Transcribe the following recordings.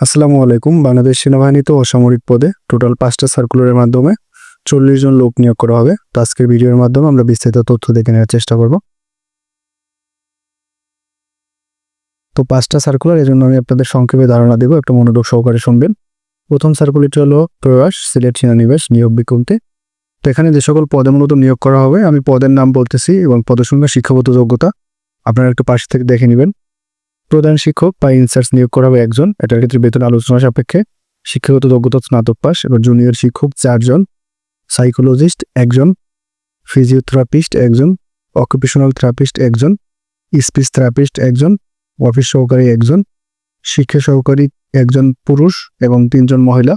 আসসালামু আলাইকুম। বাংলাদেশ সেনাবাহিনীতে অসামরিক পদে। টোটাল পাঁচটা সার্কুলারের মাধ্যমে চল্লিশ জন লোক নিয়োগ করা হবে। তো আজকের ভিডিওর মাধ্যমে আমরা বিস্তারিত তথ্য দেখে নেওয়ার চেষ্টা করব। তো পাঁচটা সার্কুলার এই জন্য আমি আপনাদের সংক্ষেপে ধারণা দেবো। একটা মনোযোগ সহকারে শুনবেন। প্রথম সার্কুলারটি হলো প্রয়াস, সিলেট সেনানিবাস, নিয়োগ বিজ্ঞপ্তি। তো এখানে যে সকল পদে মূলত নিয়োগ করা হবে, আমি পদের নাম বলতেছি এবং পদের সঙ্গে শিক্ষাগত যোগ্যতা আপনারা একটু পাশ থেকে দেখে নেবেন। প্রধান শিক্ষক বা ইনচার্জ নিয়োগ করা হবে একজন। এটার ক্ষেত্রে বেতন আলোচনা সাপেক্ষে শিক্ষাগত যোগ্যতা স্নাতক পাস এবং জুনিয়র শিক্ষক চারজন সাইকোলজিস্ট একজন ফিজিওথেরাপিস্ট একজন অকুপেশনাল থেরাপিস্ট একজন স্পিচ থেরাপিস্ট একজন অফিস সহকারী একজন, শিক্ষা সহকারী একজন পুরুষ এবং তিনজন মহিলা,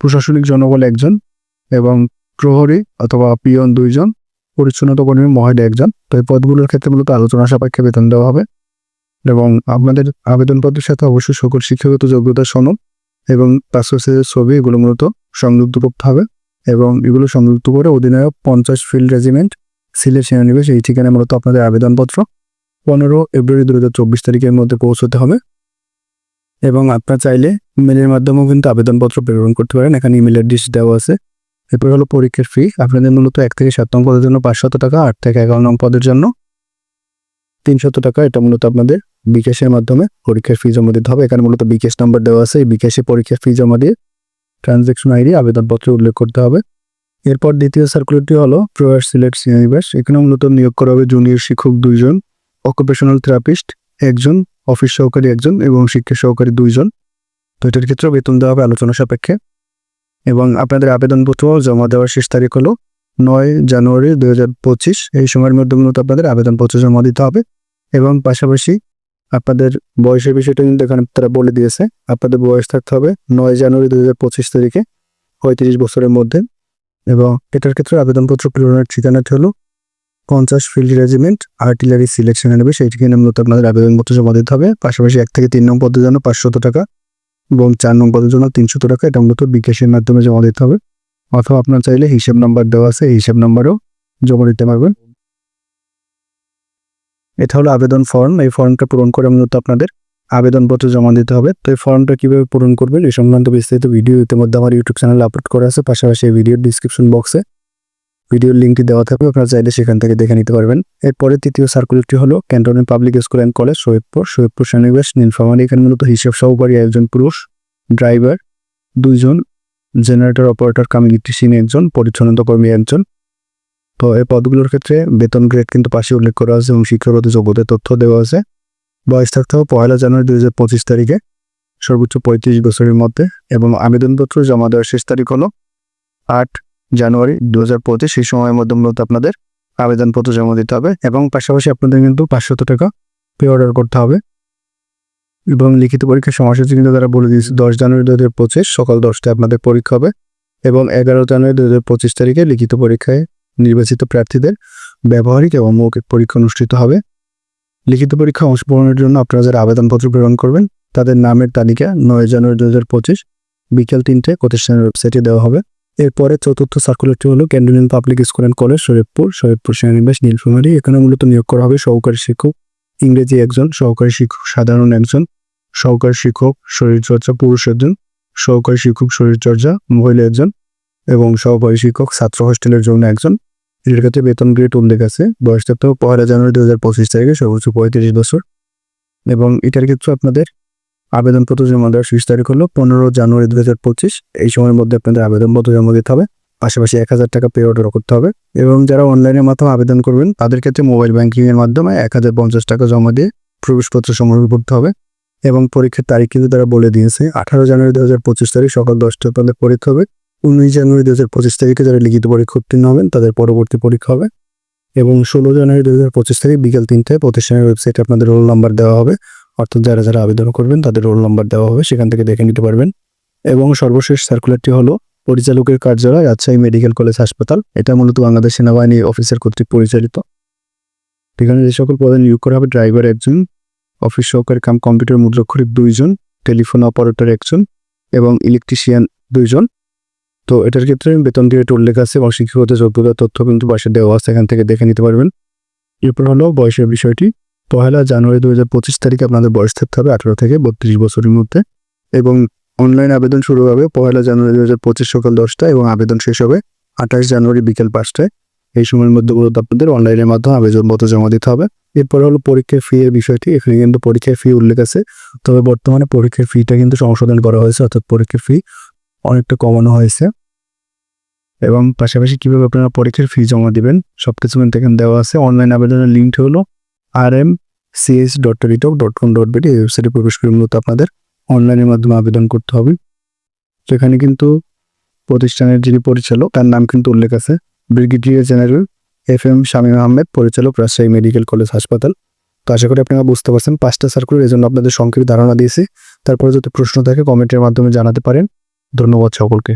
প্রশাসনিক জনবল একজন এবং প্রহরী অথবা পিয়ন দুইজন, পরিচ্ছন্নতা কর্মী মহিলা একজন। তো এই পদগুলোর ক্ষেত্রে মূলত আলোচনা সাপেক্ষে বেতন দেওয়া হবে। এবং আপনাদের আবেদনপত্রের সাথে অবশ্যই সকল শিক্ষাগত যোগ্যতা সনদ এবং পাসপোর্টের ছবি এগুলো মূলত সংযুক্ত করতে হবে এবং এগুলো সংযুক্ত করে অধিনায়ক পঞ্চাশ ফিল্ড রেজিমেন্ট সিলেট সেনানিবাস এই ঠিকানায় মূলত আপনাদের আবেদনপত্র। পনেরো ফেব্রুয়ারি দু হাজার চব্বিশ তারিখের মধ্যে পৌঁছতে হবে এবং আপনার চাইলে ইমেলের মাধ্যমেও কিন্তু আবেদনপত্র প্রেরণ করতে পারেন। এখানে ইমেল অ্যাড্রেস দেওয়া আছে। এরপর হলো পরীক্ষার ফি আপনাদের মূলত এক থেকে সাত নং পদের জন্য পাঁচশত টাকা, আট থেকে এগারো নং পদের জন্য তিনশত টাকা, এটা মূলত আপনাদের বিকাশের মাধ্যমে পরীক্ষার ফি জমা দিতে হবে। এখানে মূলত বিকাশ নাম্বার দেওয়া আছে। এই বিকাশে পরীক্ষার ফি জমা দিয়ে ট্রানজ্যাকশন আইডি আবেদনপত্রে উল্লেখ করতে হবে। এরপর দ্বিতীয় সার্কুলারটি হলো প্রয়াস সিলেট সিনিবাস এখানে মূলত নিয়োগ করা হবে জুনিয়র শিক্ষক দুইজন অকুপেশনাল থেরাপিস্ট একজন অফিস সহকারী একজন এবং শিক্ষা সহকারী দুইজন। তো এটার ক্ষেত্রেও বেতন দেওয়া হবে আলোচনা সাপেক্ষে। এবং আপনাদের আবেদনপত্র জমা দেওয়ার শেষ তারিখ হলো নয় জানুয়ারি দুই হাজার পঁচিশ। এই সময়ের মধ্যে মূলত আপনাদের আবেদনপত্র জমা দিতে হবে। এবং পাশাপাশি আপনাদের বয়সের বিষয়টা কিন্তু এখানে তারা বলে দিয়েছে। আপনাদের বয়স থাকতে হবে নয় জানুয়ারি দু হাজার পঁচিশ তারিখে, পঁয়ত্রিশ বছরের মধ্যে এবং এটার ক্ষেত্রে আবেদনপত্র প্রেরণের ঠিকানাটি হলো পঞ্চাশ ফিল্ড রেজিমেন্ট আর্টিলারি সিলেকশন নেবে সেই ঠিকানা মূলত আপনাদের আবেদনপত্র জমা দিতে হবে। পাশাপাশি এক থেকে তিন নং পদের জন্য পাঁচশত টাকা এবং চার নং পদের জন্য তিনশত টাকা। এটা মূলত বিকাশের মাধ্যমে জমা দিতে হবে। অথবা আপনার চাইলে হিসাব নাম্বার দেওয়া আছে, এই হিসাব নাম্বারও জমা দিতে পারবেন। এটা হলো আবেদন ফর্ম এই ফর্মটা পূরণ করে মূলত আপনাদের আবেদনপত্র জমা দিতে হবে। তো এই ফর্মটা কীভাবে পূরণ করবেন এই সংক্রান্ত বিস্তারিত ভিডিও ইতিমধ্যে আমার ইউটিউব চ্যানেলে আপলোড করা আছে। পাশাপাশি এই ভিডিওর ডিসক্রিপশন বক্সে ভিডিওর লিঙ্কটি দেওয়া থাকবে। আপনারা চাইলে সেখান থেকে দেখে নিতে পারবেন। এরপরে তৃতীয় সার্কুলারটি হলো cantonment public school and college Saidpur. Saidpur সেনিবাস Nilphamari. এখানে মূলত হিসাব সহকারী একজন পুরুষ ড্রাইভার দুইজন জেনারেটর অপারেটর কাম ইলেকট্রিশিয়ান একজন, পরিচ্ছন্নতা কর্মী একজন। তো এই পদগুলোর ক্ষেত্রে বেতন গ্রেড কিন্তু পাশে উল্লেখ করা আছে এবং শিক্ষাগত যোগ্যতার তথ্য দেওয়া আছে। বয়স থাকতে হবে পয়লা জানুয়ারি দুই হাজার পঁচিশ তারিখে, সর্বোচ্চ পঁয়ত্রিশ বছরের মধ্যে এবং আবেদনপত্র জমা দেওয়ার শেষ তারিখ হলো আট জানুয়ারি দু হাজার পঁচিশ। সেই সময়ের মধ্যে মূলত আপনাদের আবেদনপত্র জমা দিতে হবে এবং পাশাপাশি আপনাদের কিন্তু পাঁচশত টাকা পে অর্ডার করতে হবে এবং লিখিত পরীক্ষার সময়সূচি কিন্তু তারা বলে দিয়েছে, দশ জানুয়ারি দু হাজার পঁচিশ সকাল দশটায় আপনাদের পরীক্ষা হবে এবং এগারো জানুয়ারি দু হাজার পঁচিশ তারিখে লিখিত পরীক্ষায় নির্বাচিত প্রার্থীদের ব্যবহারিক এবং মৌখিক পরীক্ষা অনুষ্ঠিত হবে। লিখিত পরীক্ষা অংশগ্রহণের জন্য আপনারা যারা আবেদনপত্র প্রেরণ করবেন, তাদের নামের তালিকা নয় জানুয়ারি দু হাজার পঁচিশ, বিকেল তিনটে প্রতিষ্ঠানের ওয়েবসাইটে দেওয়া হবে। এরপরে চতুর্থ সার্কুলারটি হলো cantonment public school and college, Sharifpur Sharifpur সেনানিবাস Nilphamari. এখানে মূলত নিয়োগ করা হবে সহকারী শিক্ষক, ইংরেজি একজন, সহকারী শিক্ষক সাধারণ একজন, সহকারী শিক্ষক শরীরচর্চা পুরুষ একজন, সহকারী শিক্ষক শরীরচর্চা মহিলা একজন এবং সহকারী শিক্ষক ছাত্র হোস্টেলের জন্য একজন। এটার ক্ষেত্রে বেতন গ্রেড উল্লেখ আছে। বয়স থাকতে পয়লা জানুয়ারি দু হাজার পঁচিশ তারিখে সর্বোচ্চ পঁয়ত্রিশ বছর। এবং এটার ক্ষেত্রে আপনাদের আবেদনপত্র জমা দেওয়ার শেষ তারিখ হলো পনেরো জানুয়ারি দু হাজার পঁচিশ। এই সময়ের মধ্যে আপনাদের আবেদনপত্র জমা দিতে হবে। পাশাপাশি এক হাজার টাকা পে অর্ডার করতে হবে। এবং যারা অনলাইনের মাধ্যমে আবেদন করবেন, তাদের ক্ষেত্রে মোবাইল ব্যাংকিং এর মাধ্যমে এক হাজার পঞ্চাশ টাকা জমা দিয়ে প্রবেশপত্র সংগ্রহ করতে হবে। এবং পরীক্ষার তারিখ কিন্তু তারা বলে দিয়েছে, আঠারো জানুয়ারি দু হাজার পঁচিশ তারিখ সকাল দশটা আপনাদের পরীক্ষা হবে। উনিশ জানুয়ারি দু হাজার পঁচিশ তারিখে যারা লিখিত পরীক্ষা উত্তীর্ণ হবেন, তাদের পরবর্তী পরীক্ষা হবে। এবং ষোলো জানুয়ারি দু হাজার পঁচিশ তারিখ বিকেল তিনটায় প্রতিষ্ঠানের ওয়েবসাইটে আপনাদের রোল নাম্বার দেওয়া হবে। অর্থাৎ যারা যারা আবেদন করবেন, তাদের রোল নাম্বার দেওয়া হবে, সেখান থেকে দেখে নিতে পারবেন। এবং সর্বশেষ সার্কুলারটি হলো, পরিচালকের কার্যালয়, রাজশাহী মেডিকেল কলেজ হাসপাতাল। এটা মূলত বাংলাদেশ সেনাবাহিনী অফিসের কর্তৃক পরিচালিত। এখানে যে সকল পদে নিয়োগ করা হবে ড্রাইভার একজন অফিস সহকারী কাম কম্পিউটার মুদ্রাক্ষরিক দুইজন টেলিফোন অপারেটর একজন, এবং ইলেকট্রিশিয়ান দুইজন। তো এটার ক্ষেত্রে বেতন দিয়ে উল্লেখ আছে এবং শিক্ষাগত যোগ্যতা তথ্য কিন্তু পাশে দেওয়া আছে, এখান থেকে দেখে নিতে পারবেন। এরপর হলো বয়সের বিষয়টি। পহেলা জানুয়ারি দু হাজার পঁচিশ তারিখে আপনাদের বয়স থাকতে হবে আঠারো থেকে বত্রিশ বছরের মধ্যে এবং অনলাইন আবেদন শুরু হবে পহেলা জানুয়ারি দু হাজার পঁচিশ সকাল দশটা এবং আবেদন শেষ হবে আঠাশ জানুয়ারি বিকেল পাঁচটায়। এই সময়ের মধ্যে মূলত আপনাদের অনলাইনের মাধ্যমে আবেদন আবেদনপত্র জমা দিতে হবে। এরপর হলো পরীক্ষার ফি এর বিষয়টি, এখানে কিন্তু পরীক্ষার ফি উল্লেখ আছে। তবে বর্তমানে পরীক্ষার ফিটা কিন্তু সংশোধন করা হয়েছে, অর্থাৎ পরীক্ষার ফি অনেকটা কমানো হয়েছে। এবং পাশাপাশি কীভাবে আপনারা পরীক্ষার ফি জমা দিবেন সব কিছু কিন্তু এখানে দেওয়া আছে। অনলাইন আবেদনের লিঙ্কটি হলো R M CS dot Teletalk dot com dot BD এই ওয়েবসাইটে প্রবেশ করে মূলত আপনাদের অনলাইনের মাধ্যমে আবেদন করতে হবে। তো এখানে কিন্তু প্রতিষ্ঠানের যিনি পরিচালক, তার নাম কিন্তু উল্লেখ আছে। Brigadier general F M Shamim Ahmed, পরিচালক রাজশাহী মেডিকেল কলেজ হাসপাতাল। তো আশা করি আপনারা বুঝতে পারছেন, পাঁচটা সার্কুলার এই জন্য আপনাদের সংক্ষেপে ধারণা দিয়েছি। তারপরে যদি প্রশ্ন থাকে কমেন্টের মাধ্যমে জানাতে পারেন। ধন্যবাদ সকলকে।